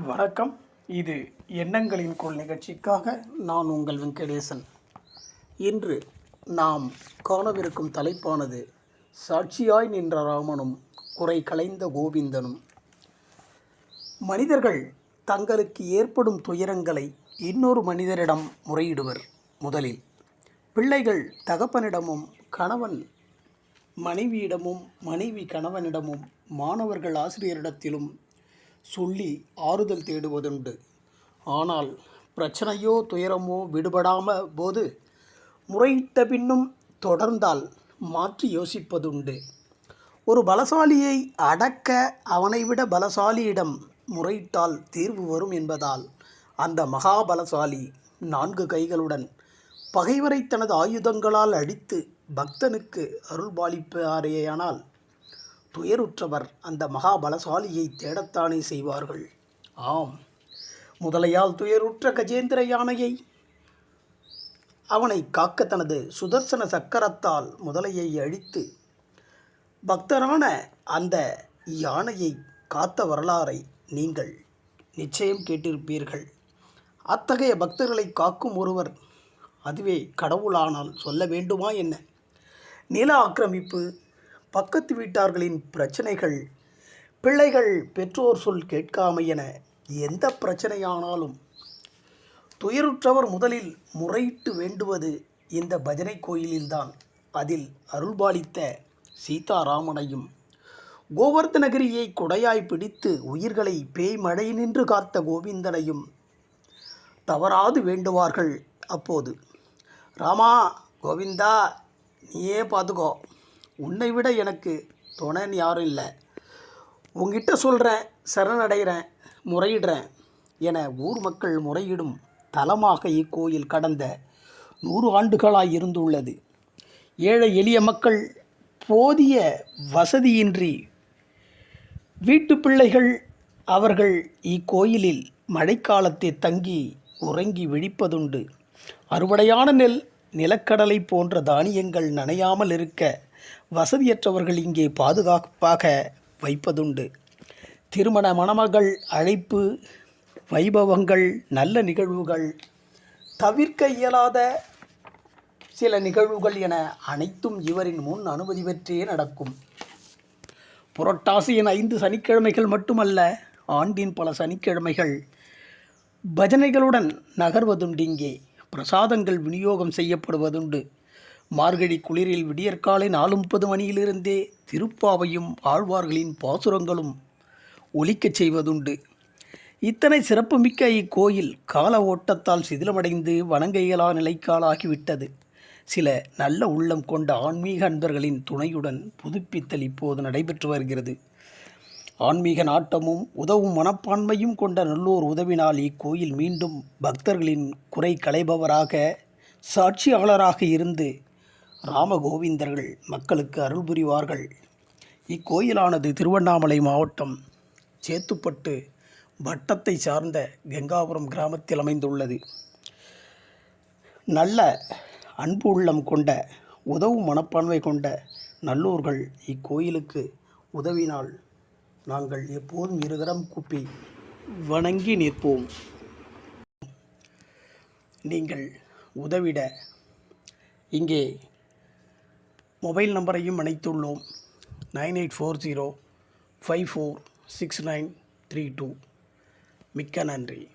வணக்கம். இது எண்ணங்களின் குரல் நிகழ்ச்சிக்காக நான் உங்கள் வெங்கடேசன். இன்று நாம் காணவிருக்கும் தலைப்பானது சாட்சியாய் நின்ற ராமனும் குறை களைந்த கோவிந்தனும் மனிதர்கள் தங்களுக்கு ஏற்படும் துயரங்களை இன்னொரு மனிதரிடம் முறையிடுவர் முதலில். பிள்ளைகள் தகப்பனிடமும் கணவன் மனைவியிடமும் மனைவி கணவனிடமும் மாணவர்கள் ஆசிரியரிடத்திலும் சொல்லி ஆறுதல் தேடுவதுண்டு. ஆனால் பிரச்சனையோ துயரமோ விடுபடாம போது முறையிட்ட பின்னும் தொடர்ந்தால் மாற்றி யோசிப்பதுண்டு. ஒரு பலசாலியை அடக்க அவனை விட பலசாலியிடம் முறையிட்டால் தீர்வு வரும் என்பதால் அந்த மகாபலசாலி நான்கு கைகளுடன் பகைவரை தனது ஆயுதங்களால் அடித்து பக்தனுக்கு அருள்பாலிப்பாரேயானால் துயருற்றவர் அந்த மகாபலசாலியை தேடத்தானே செய்வார்கள். ஆம் முதலையால் துயருற்ற கஜேந்திர யானையை. அவனை காக்க தனது சுதர்சன சக்கரத்தால் முதலையை அழித்து பக்தரான அந்த யானையை காத்த வரலாறை நீங்கள் நிச்சயம் கேட்டிருப்பீர்கள். அத்தகைய பக்தர்களை காக்கும் ஒருவர் அதுவே கடவுளானால் சொல்ல வேண்டுமா என்ன? நில ஆக்கிரமிப்பு பக்கத்து வீட்டார்களின் பிரச்சனைகள். பிள்ளைகள் பெற்றோர் சொல் கேட்காமை என எந்த பிரச்சனையானாலும். துயருற்றவர் முதலில் முறையிட்டு வேண்டுவது இந்த பஜனை கோயிலில்தான். அதில் அருள்பாலித்த சீதாராமனையும் கோவர்த்தனகிரியை கொடையாய் பிடித்து உயிர்களை பேய் மழை நின்று காத்த கோவிந்தனையும் தவறாது வேண்டுவார்கள் அப்போது. ராமா கோவிந்தா நீயே பார்த்துக்கோ உன்னை விட எனக்கு துணைன்னு யாரும் இல்லை. உங்ககிட்ட சொல்கிறேன் சரணடைகிறேன் முறையிடுறேன் என ஊர் மக்கள் முறையிடும் தலமாக இக்கோயில் கடந்த நூறு ஆண்டுகளாய் இருந்துள்ளது. ஏழை எளிய மக்கள் போதிய வசதியின்றி வீட்டு பிள்ளைகள் அவர்கள் இக்கோயிலில் மழைக்காலத்தை தங்கி உறங்கி விழிப்பதுண்டு. அறுவடையான நெல் நிலக்கடலை போன்ற தானியங்கள் நனையாமல் இருக்க வசதியற்றவர்கள் இங்கே பாதுகாப்பாக வைப்பதுண்டு. திருமண மணமகள் அழைப்பு வைபவங்கள் நல்ல நிகழ்வுகள் தவிர்க்க இயலாத சில நிகழ்வுகள் என அனைத்தும் இவரின் முன் அனுமதி பெற்றே நடக்கும். புரட்டாசியின் ஐந்து சனிக்கிழமைகள் மட்டுமல்ல ஆண்டின் பல சனிக்கிழமைகள் பஜனைகளுடன் நகர்வதுண்டு இங்கே. பிரசாதங்கள் விநியோகம் செய்யப்படுவதுண்டு. மார்கழி குளிரில் விடியற்காலை நாலு முப்பது மணியிலிருந்தே திருப்பாவையும் ஆழ்வார்களின் பாசுரங்களும் ஒலிக்கச் செய்வதுண்டு. இத்தனை சிறப்புமிக்க இக்கோயில் கால ஓட்டத்தால் சிதிலமடைந்து வணங்க இயலா நிலைக்காலாகிவிட்டது சில நல்ல உள்ளம் கொண்ட ஆன்மீக அன்பர்களின் துணையுடன் புதுப்பித்தல் இப்போது நடைபெற்று வருகிறது. ஆன்மீக நாட்டமும் உதவும் மனப்பான்மையும் கொண்ட நல்லோர் உதவினால் இக்கோயில் மீண்டும் பக்தர்களின் குறை களைபவராக சாட்சியாளராக இருந்து ராமகோவிந்தர்கள் மக்களுக்கு அருள் புரிவார்கள். இக்கோயிலானது திருவண்ணாமலை மாவட்டம் சேத்துப்பட்டு வட்டத்தை சார்ந்த கங்காபுரம் கிராமத்தில் அமைந்துள்ளது. நல்ல அன்பு உள்ளம் கொண்ட உதவும் மனப்பான்மை கொண்ட நல்லூர்கள் இக்கோயிலுக்கு உதவினால் நாங்கள் எப்போதும் இருதரம் கூப்பி வணங்கி நிற்போம். நீங்கள் உதவிட இங்கே மொபைல் நம்பரையும் இணைத்துள்ளோம். Nine eight four zero five four six nine three two. மிக்க நன்றி.